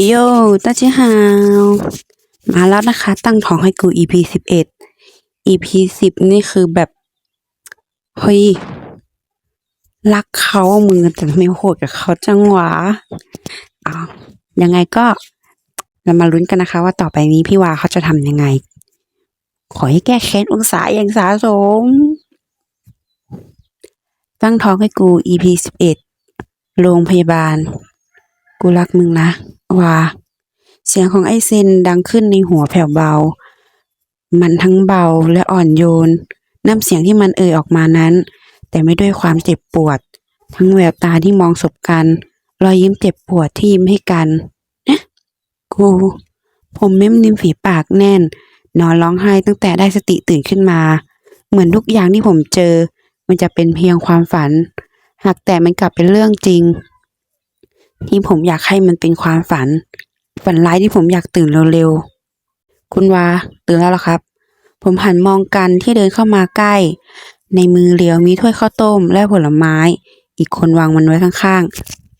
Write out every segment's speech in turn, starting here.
โย่ตาจิฮาว มาแล้วนะคะ ตั้งท้องให้กู EP สิบเอ็ด EP สิบนี่คือแบบ เฮ้ย รักเขามือแต่ไม่โหดกับเขาจังหวะอ้ายังไงก็ เรามาลุ้นกันนะคะ ว่าต่อไปนี้พี่วาเขาจะทำยังไง ขอให้แก้แค้นองศาอย่างสาสม ตั้งท้องให้กู EP สิบเอ็ด โรงพยาบาล กูรักมึงนะ ว่า เสียงของไอเซนดังขึ้นในหัวแผ่วเบา มันทั้งเบาและอ่อนโยน น้ำเสียงที่มันเอ่ยออกมานั้น แต่ไม่ด้วยความเจ็บปวด ทั้งแววตาที่มองสบกัน รอยยิ้มเจ็บปวดที่ยิ้มให้กันเอ๊ะกู ผมเม้มริมฝีปากแน่น นอนร้องไห้ตั้งแต่ได้สติตื่นขึ้นมา เหมือนทุกอย่างที่ผมเจอ มันจะเป็นเพียงความฝัน หากแต่มันกลับเป็นเรื่องจริง ที่ผมอยากให้มันเป็นความฝัน ฝันร้ายที่ผมอยากตื่นเร็วๆ คุณวาตื่นแล้วหรอครับ ผมหันมองกันที่เดินเข้ามาใกล้ ในมือเลียวมีถ้วยข้าวต้มและผลไม้ อีกคนวางมันไว้ข้าง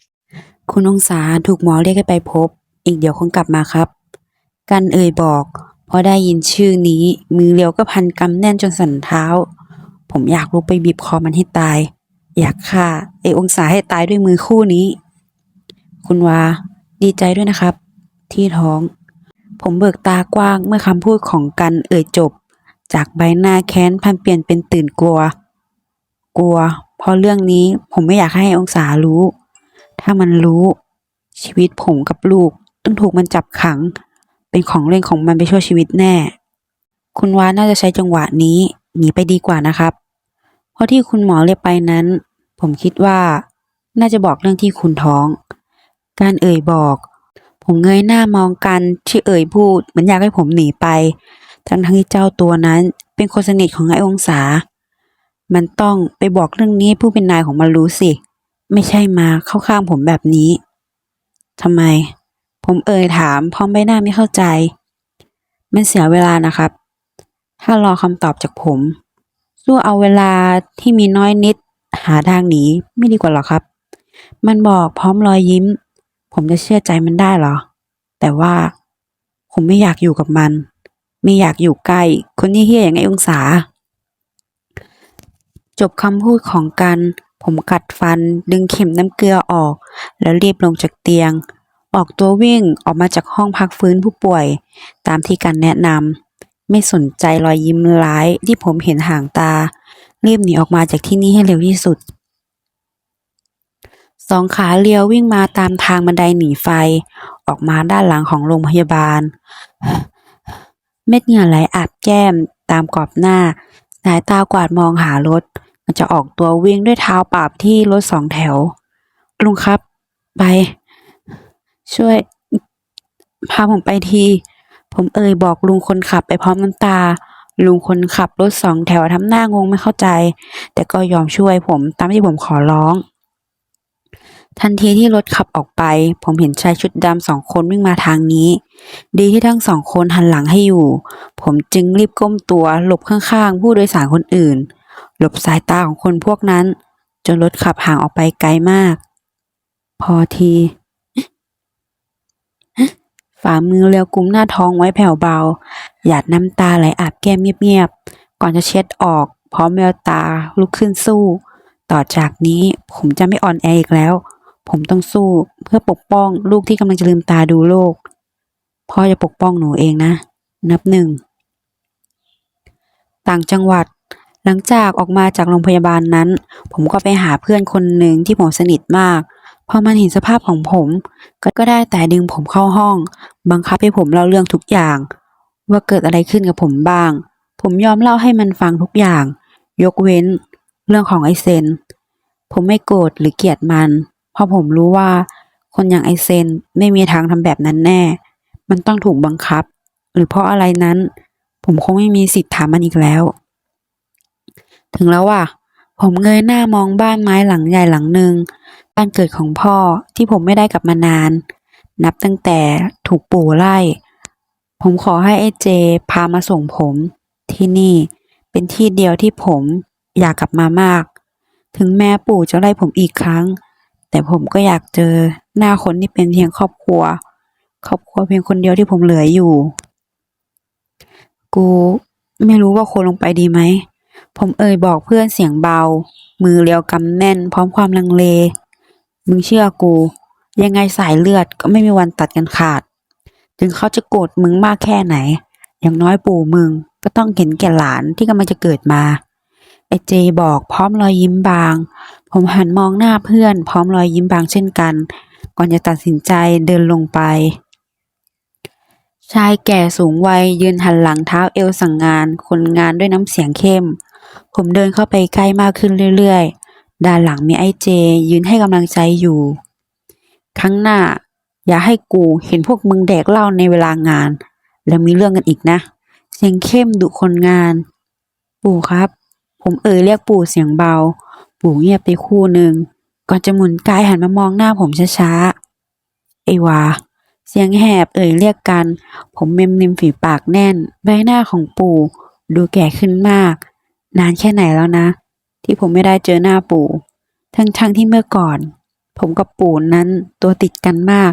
ๆ คุณองศาถูกหมอเรียกให้ไปพบ อีกเดี๋ยวคงกลับมาครับ กันเอ่ยบอกพอได้ยินชื่อนี้ มือเลียวก็พันกำแน่นจนสั่นเท้า ผมอยากลุกไปบีบคอมันให้ตาย อยากฆ่าไอองศาให้ตายด้วยมือคู่นี้ คุณวา ดีใจด้วยนะครับ ที่ท้อง ผมเบิกตากว้างเมื่อคำพูดของกันเอ่ยจบ จากใบหน้าแค้นพันเปลี่ยนเป็นตื่นกลัว กลัว เพราะเรื่องนี้ผมไม่อยากให้องศารู้ ถ้ามันรู้ ชีวิตผมกับลูกต้องถูกมันจับขัง เป็นของเล่นของมันไปชั่วชีวิตแน่ คุณวาน่าจะใช้จังหวะนี้หนีไปดีกว่านะครับ เพราะที่คุณหมอเรียกไปนั้น ผมคิดว่า น่าจะบอกเรื่องที่คุณท้อง การเอ่ยบอก ผมเงยหน้ามองกันที่เอ่ยพูดเหมือนอยากให้ผมหนีไป ทั้งทั้งที่เจ้าตัวนั้นเป็นคนสนิทของไอ้องศา มันต้องไปบอกเรื่องนี้ผู้เป็นนายของมันรู้สิ ไม่ใช่มาเข้าข้างผมแบบนี้ทำไม ผมเอ่ยถามพร้อมใบหน้าไม่เข้าใจ มันเสียเวลานะครับ ถ้ารอคำตอบจากผมสู้เอาเวลาที่มีน้อยนิดหาทางหนีไม่ดีกว่าหรอครับ มันบอกพร้อมรอยยิ้ม ผมจะเชื่อใจมันได้เหรอ แต่ว่าผมไม่อยากอยู่กับมัน ไม่อยากอยู่ใกล้คนที่เฮี้ยอย่างไอ้องศา จบคำพูดของกัน ผมกัดฟันดึงเข็มน้ำเกลือออก แล้วรีบลงจากเตียง ออกตัววิ่งออกมาจากห้องพักฟื้นผู้ป่วย ตามที่กันแนะนำไม่สนใจรอยยิ้มร้ายที่ผมเห็นห่างตา รีบหนีออกมาจากที่นี่ให้เร็วที่สุด สองขาเลียววิ่งมาตามทางบันไดหนีไฟ ออกมาด้านหลังของโรงพยาบาล เม็ดเหงื่อไหลอาบแก้มตามกรอบหน้า สายตากวาดมองหารถ มันจะออกตัววิ่งด้วยเท้าปล่าที่รถสองแถว ลุงครับ ไป ช่วย พาผมไปที ผมเอ่ยบอกลุงคนขับไปพร้อมน้ำตาลุงคนขับรถสองแถวทำหน้างงไม่เข้าใจ แต่ก็ยอมช่วยผมตามที่ผมขอร้อง ทันทีที่รถขับออกไป ผมเห็นชายชุดดำสองคนวิ่งมาทางนี้ ดีที่ทั้งสองคนหันหลังให้อยู่ ผมจึงรีบก้มตัวหลบข้างๆ ผู้โดยสารคนอื่น หลบสายตาของคนพวกนั้น จนรถขับห่างออกไปไกลมาก พอทีฝ่ามือเรียวกุมหน้าท้องไว้แผ่วเบา หยาดน้ำตาไหลอาบแก้มเงียบๆ ก่อนจะเช็ดออก พร้อมแววตาลุกขึ้นสู้ ต่อจากนี้ผมจะไม่อ่อนแออีกแล้ว ผมต้องสู้เพื่อปกป้องลูกที่กำลังจะลืมตาดูโลก พ่อจะปกป้องหนูเองนะ นับหนึ่ง ต่างจังหวัด หลังจากออกมาจากโรงพยาบาลนั้น ผมก็ไปหาเพื่อนคนหนึ่งที่ผมสนิทมาก พอมันเห็นสภาพของผม ก็ก็ได้แต่ดึงผมเข้าห้อง บังคับให้ผมเล่าเรื่องทุกอย่าง ว่าเกิดอะไรขึ้นกับผมบ้าง ผมยอมเล่าให้มันฟังทุกอย่าง ยกเว้น เรื่องของไอเซน ผมไม่โกรธหรือเกลียดมัน เพราะผมรู้ว่า คนอย่างไอเซนไม่มีทางทำแบบนั้นแน่ มันต้องถูกบังคับ หรือเพราะอะไรนั้น ผมคงไม่มีสิทธิ์ถามมันอีกแล้ว ถึงแล้วว่ะผมเงยหน้ามองบ้านไม้หลังใหญ่หลังหนึ่งบ้านเกิดของพ่อที่ผมไม่ได้กลับมานาน นับตั้งแต่ถูกปู่ไล่ ผมขอให้ไอเจพามาส่งผม ที่นี่เป็นที่เดียวที่ผมอยากกลับมามาก ถึงแม้ปู่จะไล่ผมอีกครั้ง แต่ผมก็อยากเจอหน้าคนที่เป็นเพียงครอบครัว ครอบครัวเพียงคนเดียวที่ผมเหลืออยู่ กูไม่รู้ว่าควรลงไปดีไหม ผมเอ่ยบอกเพื่อนเสียงเบา มือเรียวกำแน่น พร้อมความลังเล มึงเชื่อกู ยังไงสายเลือดก็ไม่มีวันตัดกันขาด ถึงเขาจะโกรธมึงมากแค่ไหน อย่างน้อยปู่มึงก็ต้องเห็นแก่หลานที่กำลังจะเกิดมาไอเจบอกพร้อมรอยยิ้มบาง ผมหันมองหน้าเพื่อนพร้อมรอยยิ้มบางเช่นกัน ก่อนจะตัดสินใจเดินลงไป ชายแก่สูงวัยยืนหันหลังเท้าเอวสั่งงาน คนงานด้วยน้ำเสียงเข้ม ผมเดินเข้าไปใกล้มากขึ้นเรื่อยๆ ด้านหลังมีไอ้เจ ยืนให้กำลังใจอยู่ ครั้งหน้า อย่าให้กูเห็นพวกมึงแดกเหล้าในเวลางาน แล้วมีเรื่องกันอีกนะ เสียงเข้มดุคนงาน ปู่ครับ ผมเอ่ยเรียกปู่เสียงเบา ปู่เงียบไปคู่หนึ่ง ก่อนจะหมุนกายหันมามองหน้าผมช้าๆ ไอ้วา เสียงแหบเอ่ยเรียกกัน ผมเมมริมฝีปากแน่น ใบหน้าของปู่ดูแก่ขึ้นมาก นานแค่ไหนแล้วนะ ที่ผมไม่ได้เจอหน้าปู่ ทั้งๆที่เมื่อก่อน ผมกับปู่นั้นตัวติดกันมาก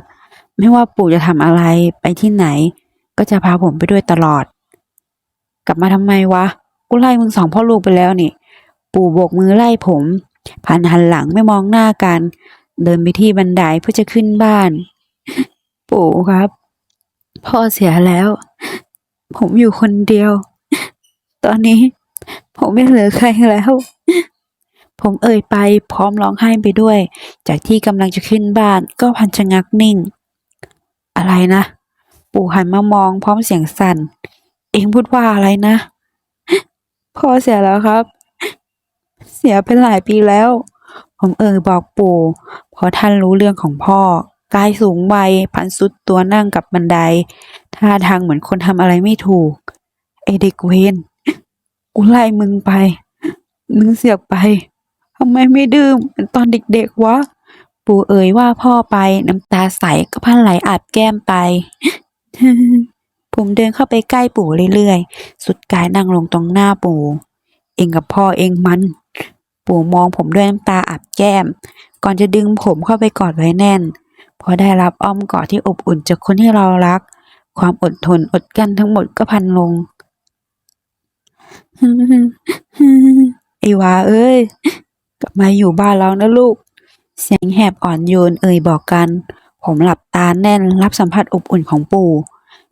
ไม่ว่าปู่จะทำอะไรไปที่ไหน ก็จะพาผมไปด้วยตลอด กลับมาทำไมวะ กูไล่มึงสองพ่อลูกไปแล้วนี่ ปู่โบกมือไล่ผมผ่านหันหลังไม่มองหน้ากัน เดินไปที่บันไดเพื่อจะขึ้นบ้าน ปู่ครับ พ่อเสียแล้ว ผมอยู่คนเดียว ตอนนี้ ผมไม่เหลือใครแล้ว ผมเอ่ยไปพร้อมร้องไห้ไปด้วย จากที่กำลังจะขึ้นบ้านก็พันชะงักนิ่ง อะไรนะ ปู่หันมามองพร้อมเสียงสั่น เองพูดว่าอะไรนะ พ่อเสียแล้วครับ เสียเป็นหลายปีแล้ว ผมเอ่ยบอกปู่เพราะท่านรู้เรื่องของพ่อกายสูงวัยพันสุดตัวนั่งกับบันไดท่าทางเหมือนคนทำอะไรไม่ถูก ไอเด็กเวนกูไล่มึงไป มึงเสียกไปทำไมไม่ดื้อเหมือนตอนเด็กๆวะ ปู่เอ่ยว่าพ่อไปน้ำตาใสก็พันไหลอาบแก้มไป ผมเดินเข้าไปใกล้ปู่เรื่อยๆ สุดกายนั่งลงตรงหน้าปู่ เองกับพ่อเองมัน ปู่มองผมด้วยน้ำตาอาบแก้ม ก่อนจะดึงผมเข้าไปกอดไว้แน่น พอได้รับอ้อมกอดที่อบอุ่นจากคนที่เรารัก ความอดทนอดกั้นทั้งหมดก็พันลงไอ้วาเอ้ย กลับมาอยู่บ้านเรานะลูก เสียงแหบอ่อนโยนเอ่ยบอกกัน ผมหลับตาแน่นรับสัมผัสอบอุ่นของปู่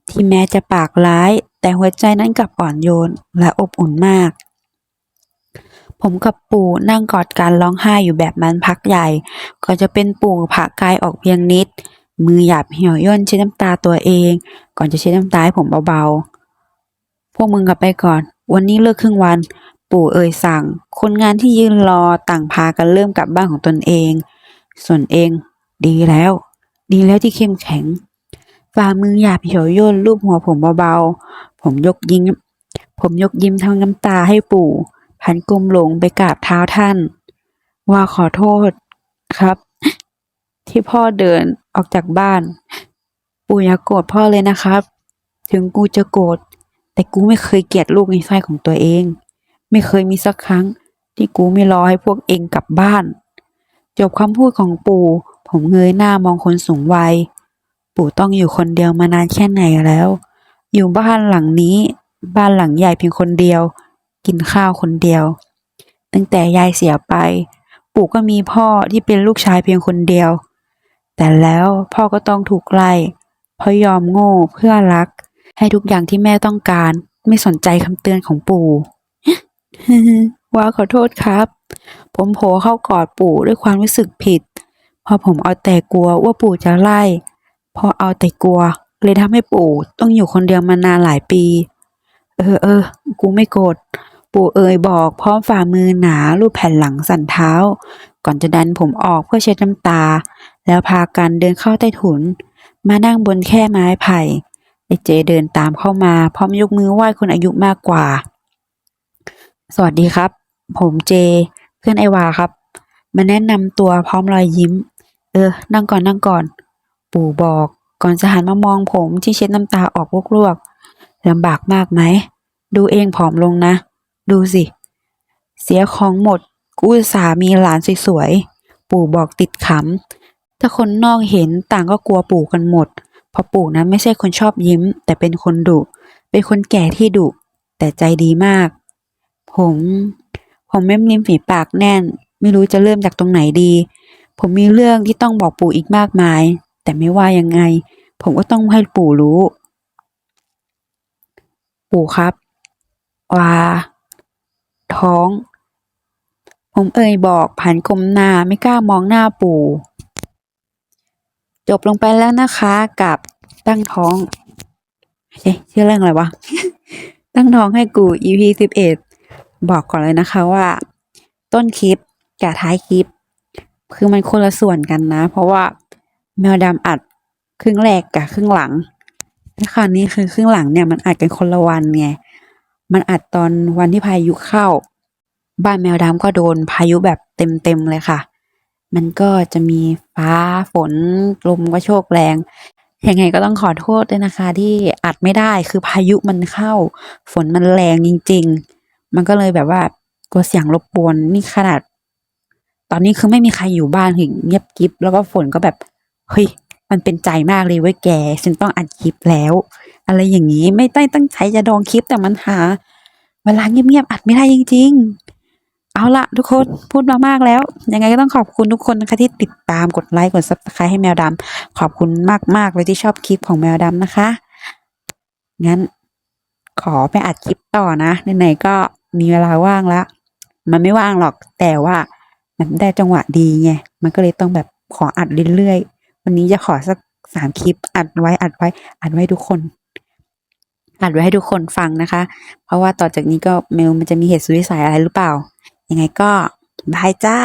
ที่แม้จะปากร้าย แต่หัวใจนั้นกลับอ่อนโยนและอบอุ่นมาก ผมกับปู่นั่งกอดกันร้องไห้อยู่แบบนั้นพักใหญ่ ก็จะเป็นปู่ผะกายออกเพียงนิด มือหยาบเหี่ยวย่นเช็ดน้ำตาตัวเอง ก่อนจะเช็ดน้ำตาให้ผมเบาๆ พวกมึงกลับไปก่อน วันนี้เลิกครึ่งวัน ปู่เอ่ยสั่ง คนงานที่ยืนรอต่างพากันเริ่มกลับบ้านของตนเอง ส่วนเอง ดีแล้ว ดีแล้วที่เข้มแข็งฝ่ามือหยาบเหี่ยวย่นลูบหัวผมเบาๆ ผมยกยิ้ม ผมยกยิ้มทั้งน้ำตาให้ปู่ พันกลมหลงไปกราบเท้าท่าน ว่าขอโทษครับ ที่พ่อเดินออกจากบ้าน ปู่อย่าโกรธพ่อเลยนะครับ ถึงกูจะโกรธแต่กูไม่เคยเกลียดลูกในไส้ของตัวเอง ไม่เคยมีสักครั้ง ที่กูไม่รอให้พวกเองกลับบ้าน จบคำพูดของปู่ ผมเงยหน้ามองคนสูงวัย ปู่ต้องอยู่คนเดียวมานานแค่ไหนแล้ว อยู่บ้านหลังนี้ บ้านหลังใหญ่เพียงคนเดียว กินข้าวคนเดียว ตั้งแต่ยายเสียไป ปู่ก็มีพ่อที่เป็นลูกชายเพียงคนเดียว แต่แล้วพ่อก็ต้องถูกไล่เพราะยอมโง่เพื่อรัก ให้ทุกอย่างที่แม่ต้องการ ไม่สนใจคำเตือนของปู่ว่าขอโทษครับ ผมโผล่เข้ากอดปู่ด้วยความรู้สึกผิดพราะผมเอาแต่กลัวว่าปู่จะไล่ พอเอาแต่กลัว เลยทำให้ปู่ต้องอยู่คนเดียวมานานหลายปี เออเออกูไม่โกรธ ปู่เอ่ยบอกพร้อมฝ่ามือหนาลูบแผ่นหลังสั่นเท้า ก่อนจะดันผมออกเพื่อเช็ดน้ำตา แล้วพากันเดินเข้าใต้ถุน มานั่งบนแค่ไม้ไผ่ไอเจเดินตามเข้ามาพร้อมยกมือไหว้คนอายุมากกว่า สวัสดีครับ ผมเจ เพื่อนไอวาครับ มาแนะนำตัวพร้อมรอยยิ้ม เออ นั่งก่อนนั่งก่อน ปู่บอกก่อนจะหันมามองผมที่เช็ดน้ำตาออกลวกๆลำบากมากไหม ดูเองผอมลงนะ ดูสิ เสียของหมด กูอุตสามีหลานสวยๆ ปู่บอกติดขำ ถ้าคนนอกเห็นต่างก็กลัวปู่กันหมด เพราะปู่นั้นไม่ใช่คนชอบยิ้ม แต่เป็นคนดุ เป็นคนแก่ที่ดุ แต่ใจดีมาก ผม ผมแม้มริมฝีปากแน่น ไม่รู้จะเริ่มจากตรงไหนดี ผมมีเรื่องที่ต้องบอกปู่อีกมากมาย แต่ไม่ว่ายังไง ผมก็ต้องให้ปู่รู้ ปู่ครับว่า ท้อง ผมเอ่ยบอกผ่านกลมหน้าไม่กล้ามองหน้าปู่ จบลงไปแล้วนะคะกับตั้งท้องเอ๊ะชื่อเรื่องอะไรวะ ตั้งท้องให้กู EP สิบเอ็ดบอกก่อนเลยนะคะว่า ต้นคลิปกับท้ายคลิป คือมันคนละส่วนกันนะ เพราะว่าแมวดำอัดครึ่งแรกกับครึ่งหลังและคราวนี้คือครึ่งหลังเนี่ยมันอัดกันคนละวันไง มันอัดตอนวันที่พายุเข้า บ้านแมวดำก็โดนพายุแบบเต็มๆเลยค่ะ มันก็จะมีฟ้าฝนลมก็โชกแรง ยังไงก็ต้องขอโทษด้วยนะคะ ที่อัดไม่ได้คือพายุมันเข้า ฝนมันแรงจริง ๆ มันก็เลยแบบว่ากลัวเสียงรบกวนนี่ขนาด ตอนนี้คือไม่มีใครอยู่บ้านถึงเงียบกิบแล้วก็ฝนก็แบบเฮ้ย มันเป็นใจมากเลยเว้ยแก ฉันต้องอัดคลิปแล้ว อะไรอย่างนี้ไม่ได้ตั้งใจจะดองคลิปแต่มันหา เวลาเงียบๆอัดไม่ได้จริง ๆ เอาละทุกคนพูดมามากแล้ว ยังไงก็ต้องขอบคุณทุกคนนะคะที่ติดตามกดไลค์กดซับสไครต์ให้แมวดำขอบคุณมากๆเลยที่ชอบคลิปของแมวดำนะคะ งั้นขอไปอัดคลิปต่อนะไหนๆก็มีเวลาว่างล้วมันไม่ว่างหรอกแต่ว่ามันได้จังหวะดีไงมันก็เลยต้องแบบขออัดเรื่อยๆ วันนี้จะขอสักสามคลิปอัดไว้อัดไว้อัดไว้ทุกคนอัดไว้ให้ทุกคนฟังนะคะ เพราะว่าต่อจากนี้ก็เมลมันจะมีเหตุสุดวิสัยอะไรหรือเปล่า ยังไงก็บายจ้า